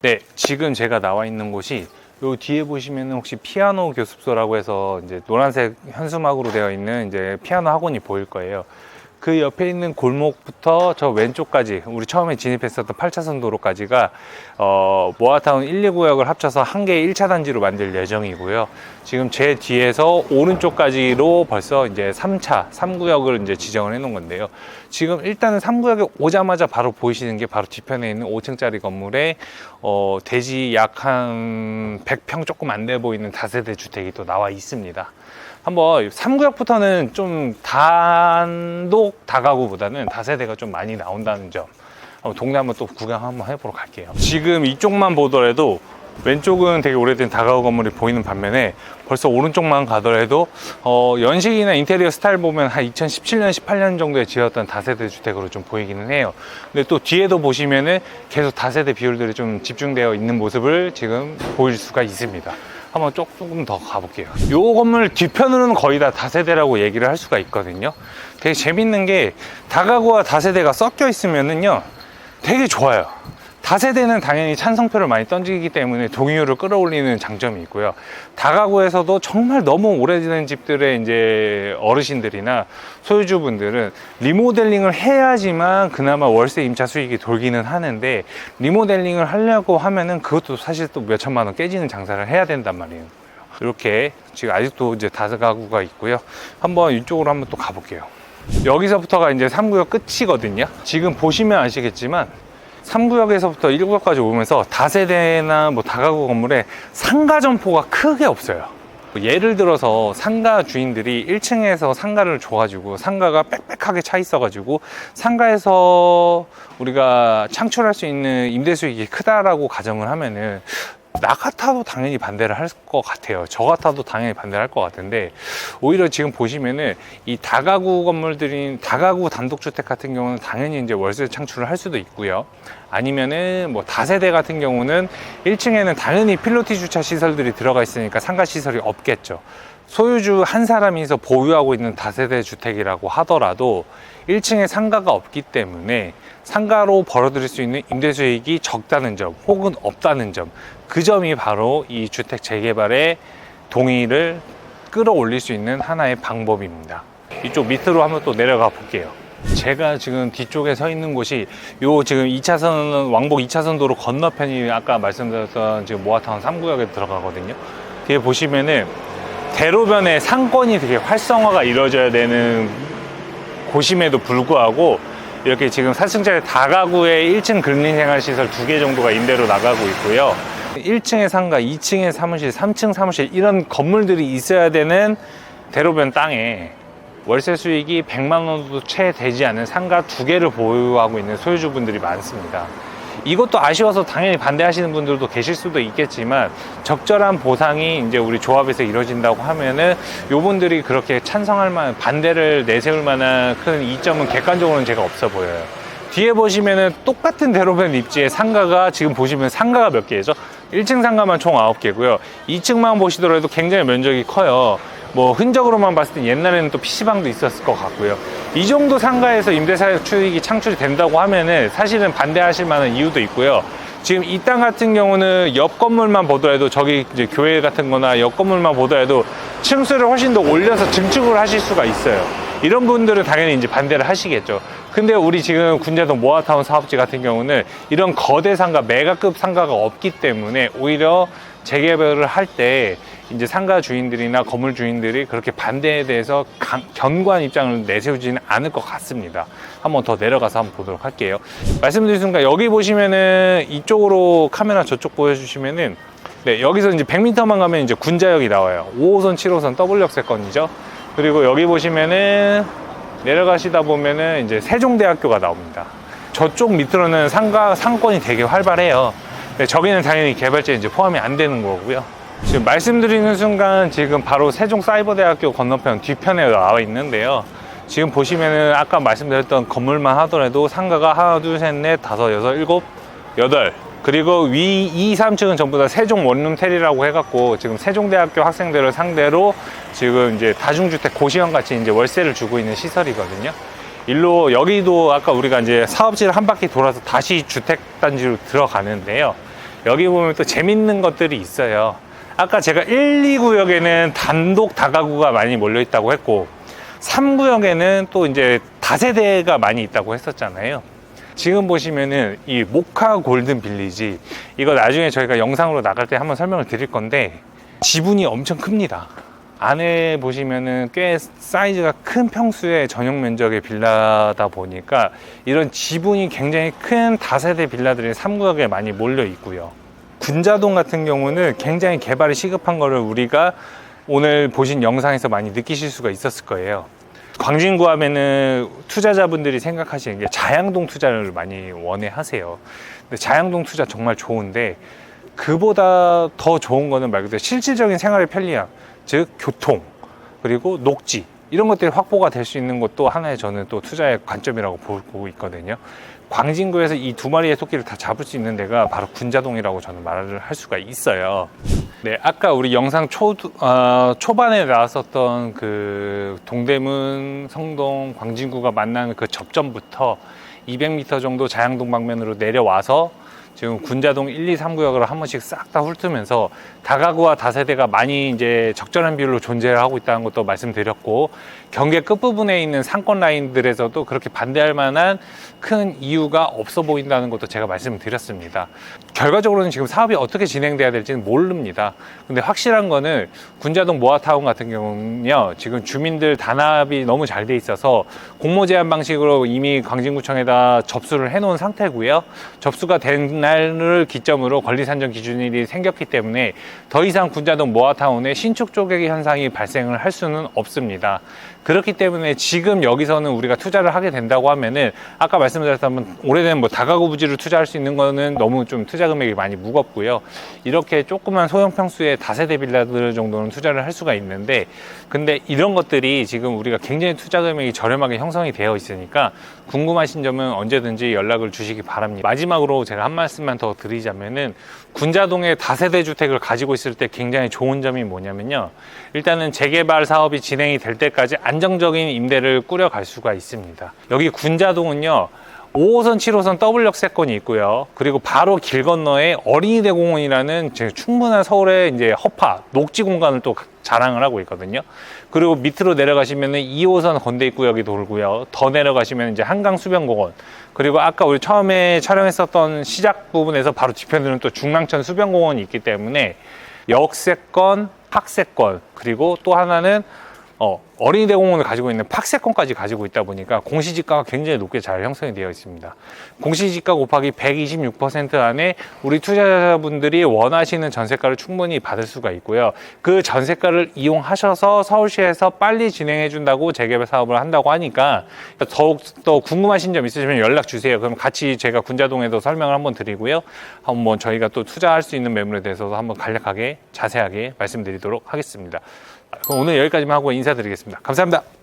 네, 지금 제가 나와 있는 곳이 요 뒤에 보시면 혹시 피아노 교습소라고 해서 이제 노란색 현수막으로 되어 있는 이제 피아노 학원이 보일 거예요. 그 옆에 있는 골목부터 저 왼쪽까지 우리 처음에 진입했었던 8차선 도로까지가 어, 모아타운 1, 2구역을 합쳐서 한 개의 1차 단지로 만들 예정이고요. 지금 제 뒤에서 오른쪽까지로 벌써 이제 3차, 3구역을 이제 지정을 해 놓은 건데요. 지금 일단은 3구역에 오자마자 바로 보이시는 게 바로 뒤편에 있는 5층짜리 건물에 어, 대지 약 한 100평 조금 안 돼 보이는 다세대 주택이 또 나와 있습니다. 한번 3구역부터는 좀 단독 다가구보다는 다세대가 좀 많이 나온다는 점. 동네 한번 또 구경 한번 해보러 갈게요. 지금 이쪽만 보더라도 왼쪽은 되게 오래된 다가구 건물이 보이는 반면에 벌써 오른쪽만 가더라도 어, 연식이나 인테리어 스타일 보면 한 2017년, 18년 정도에 지었던 다세대 주택으로 좀 보이기는 해요. 근데 또 뒤에도 보시면은 계속 다세대 비율들이 좀 집중되어 있는 모습을 지금 보일 수가 있습니다. 한번 조금 더 가볼게요. 요 건물 뒤편으로는 거의 다 다세대라고 얘기를 할 수가 있거든요. 되게 재밌는 게 다가구와 다세대가 섞여 있으면은요, 되게 좋아요. 다세대는 당연히 찬성표를 많이 던지기 때문에 동의율을 끌어올리는 장점이 있고요. 다가구에서도 정말 너무 오래된 집들의 이제 어르신들이나 소유주분들은 리모델링을 해야지만 그나마 월세 임차 수익이 돌기는 하는데 리모델링을 하려고 하면은 그것도 사실 또 몇 천만 원 깨지는 장사를 해야 된단 말이에요. 이렇게 지금 아직도 이제 다가구가 있고요. 한번 이쪽으로 한번 또 가볼게요. 여기서부터가 이제 3구역 끝이거든요. 지금 보시면 아시겠지만 3구역에서부터 1구역까지 오면서 다세대나 뭐 다가구 건물에 상가 점포가 크게 없어요. 예를 들어서 상가 주인들이 1층에서 상가를 줘가지고 상가가 빽빽하게 차 있어가지고 상가에서 우리가 창출할 수 있는 임대 수익이 크다라고 가정을 하면은 나 같아도 당연히 반대를 할 것 같아요. 저 같아도 당연히 반대를 할 것 같은데 오히려 지금 보시면은 이 다가구 건물들인 다가구 단독주택 같은 경우는 당연히 이제 월세 창출을 할 수도 있고요. 아니면은 뭐 다세대 같은 경우는 1층에는 당연히 필로티 주차 시설들이 들어가 있으니까 상가 시설이 없겠죠. 소유주 한 사람이서 보유하고 있는 다세대 주택이라고 하더라도 1층에 상가가 없기 때문에 상가로 벌어들일 수 있는 임대 수익이 적다는 점 혹은 없다는 점 그 점이 바로 이 주택 재개발의 동의를 끌어올릴 수 있는 하나의 방법입니다. 이쪽 밑으로 한번 또 내려가 볼게요. 제가 지금 뒤쪽에 서 있는 곳이 요 지금 2차선 왕복 2차선 도로 건너편이 아까 말씀드렸던 지금 모아타운 3구역에 들어가거든요. 뒤에 보시면은 대로변에 상권이 되게 활성화가 이루어져야 되는 곳임에도 불구하고 이렇게 지금 4층짜리 다가구에 1층 근린생활시설 두 개 정도가 임대로 나가고 있고요. 1층의 상가, 2층의 사무실, 3층 사무실 이런 건물들이 있어야 되는 대로변 땅에 월세 수익이 100만 원도 채 되지 않는 상가 두 개를 보유하고 있는 소유주분들이 많습니다. 이것도 아쉬워서 당연히 반대하시는 분들도 계실 수도 있겠지만 적절한 보상이 이제 우리 조합에서 이루어진다고 하면은 요분들이 그렇게 찬성할 만한 반대를 내세울 만한 큰 이점은 객관적으로는 제가 없어 보여요. 뒤에 보시면은 똑같은 대로변 입지의 상가가 지금 보시면 상가가 몇 개죠? 1층 상가만 총 9개고요. 2층만 보시더라도 굉장히 면적이 커요. 뭐 흔적으로만 봤을 때 옛날에는 또 PC방도 있었을 것 같고요. 이 정도 상가에서 임대사 수익이 창출이 된다고 하면은 사실은 반대하실 만한 이유도 있고요. 지금 이 땅 같은 경우는 옆 건물만 보더라도 저기 이제 교회 같은 거나 옆 건물만 보더라도 층수를 훨씬 더 올려서 증축을 하실 수가 있어요. 이런 분들은 당연히 이제 반대를 하시겠죠. 근데 우리 지금 군자동 모아타운 사업지 같은 경우는 이런 거대 상가, 메가급 상가가 없기 때문에 오히려 재개발을 할 때 이제 상가 주인들이나 건물 주인들이 그렇게 반대에 대해서 강- 견고한 입장을 내세우지는 않을 것 같습니다. 한번 더 내려가서 한번 보도록 할게요. 말씀드린 순간 여기 보시면은 이쪽으로 카메라 저쪽 보여주시면은 네, 여기서 이제 100m만 가면 이제 군자역이 나와요. 5호선, 7호선 더블 역세권이죠. 그리고 여기 보시면은 내려가시다 보면은 이제 세종대학교가 나옵니다. 저쪽 밑으로는 상가 상권이 되게 활발해요. 근데 저기는 당연히 개발지에 이제 포함이 안 되는 거고요. 지금 말씀드리는 순간 지금 바로 세종사이버대학교 건너편 뒤편에 나와 있는데요. 지금 보시면은 아까 말씀드렸던 건물만 하더라도 상가가 하나, 둘, 셋, 넷, 다섯, 여섯, 일곱, 여덟. 그리고 위 2, 3층은 전부 다 세종 원룸텔이라고 해갖고 지금 세종대학교 학생들을 상대로 지금 이제 다중주택 고시원 같이 이제 월세를 주고 있는 시설이거든요. 일로 여기도 아까 우리가 이제 사업지를 한 바퀴 돌아서 다시 주택단지로 들어가는데요. 여기 보면 또 재밌는 것들이 있어요. 아까 제가 1, 2구역에는 단독 다가구가 많이 몰려 있다고 했고 3구역에는 또 이제 다세대가 많이 있다고 했었잖아요. 지금 보시면은 이 모카 골든 빌리지 이거 나중에 저희가 영상으로 나갈 때 한번 설명을 드릴 건데 지분이 엄청 큽니다. 안에 보시면은 꽤 사이즈가 큰 평수의 전용 면적의 빌라다 보니까 이런 지분이 굉장히 큰 다세대 빌라들이 3구역에 많이 몰려 있고요. 군자동 같은 경우는 굉장히 개발이 시급한 거를 우리가 오늘 보신 영상에서 많이 느끼실 수가 있었을 거예요. 광진구 하면은 투자자분들이 생각하시는 게 자양동 투자를 많이 원해 하세요. 근데 자양동 투자 정말 좋은데 그보다 더 좋은 거는 말 그대로 실질적인 생활의 편리함, 즉 교통, 그리고 녹지 이런 것들이 확보가 될 수 있는 것도 하나의 저는 또 투자의 관점이라고 보고 있거든요. 광진구에서 이 두 마리의 토끼를 다 잡을 수 있는 데가 바로 군자동이라고 저는 말을 할 수가 있어요. 네, 아까 우리 영상 초, 어, 초반에 나왔었던 그 동대문, 성동, 광진구가 만나는 그 접점부터 200m 정도 자양동 방면으로 내려와서 지금 군자동 1, 2, 3구역으로 한 번씩 싹 다 훑으면서 다가구와 다세대가 많이 이제 적절한 비율로 존재를 하고 있다는 것도 말씀드렸고 경계 끝부분에 있는 상권 라인들에서도 그렇게 반대할 만한 큰 이유가 없어 보인다는 것도 제가 말씀을 드렸습니다. 결과적으로는 지금 사업이 어떻게 진행돼야 될지는 모릅니다. 근데 확실한 거는 군자동 모아타운 같은 경우는요, 지금 주민들 단합이 너무 잘 돼 있어서 공모 제한 방식으로 이미 광진구청에다 접수를 해 놓은 상태고요. 접수가 된 날을 기점으로 권리 산정 기준일이 생겼기 때문에 더 이상 군자동 모아타운에 신축 쪼개기 현상이 발생을 할 수는 없습니다. 그렇기 때문에 지금 여기서는 우리가 투자를 하게 된다고 하면은 아까 말씀드렸다면 오래된 뭐 다가구 부지를 투자할 수 있는 거는 너무 좀 투자 금액이 많이 무겁고요. 이렇게 조그만 소형 평수의 다세대 빌라들 정도는 투자를 할 수가 있는데 근데 이런 것들이 지금 우리가 굉장히 투자 금액이 저렴하게 형성이 되어 있으니까 궁금하신 점은 언제든지 연락을 주시기 바랍니다. 마지막으로 제가 한 말씀 만 더 드리자면은 군자동의 다세대 주택을 가지고 있을 때 굉장히 좋은 점이 뭐냐면요. 일단은 재개발 사업이 진행이 될 때까지 안정적인 임대를 꾸려갈 수가 있습니다. 여기 군자동은요. 5호선, 7호선 더블 역 세권이 있고요. 그리고 바로 길 건너에 어린이 대 공원이라는 제 충분한 서울의 이제 허파, 녹지 공간을 또 자랑을 하고 있거든요. 그리고 밑으로 내려가시면은 2호선 건대 입구역이 돌고요. 더 내려가시면 이제 한강 수변공원. 그리고 아까 우리 처음에 촬영했었던 시작 부분에서 바로 뒤편에는 또 중랑천 수변공원이 있기 때문에 역세권, 학세권, 그리고 또 하나는 어, 어린이 대 공원을 가지고 있는 팍세권까지 가지고 있다 보니까 공시지가가 굉장히 높게 잘 형성이 되어 있습니다. 공시지가 곱하기 126% 안에 우리 투자자분들이 원하시는 전세가를 충분히 받을 수가 있고요. 그 전세가를 이용하셔서 서울시에서 빨리 진행해 준다고 재개발 사업을 한다고 하니까 더욱 더 궁금하신 점 있으시면 연락 주세요. 그럼 같이 제가 군자동에도 설명을 한번 드리고요. 한번 저희가 또 투자할 수 있는 매물에 대해서도 한번 간략하게 자세하게 말씀드리도록 하겠습니다. 그럼 오늘 여기까지만 하고 인사드리겠습니다. 감사합니다.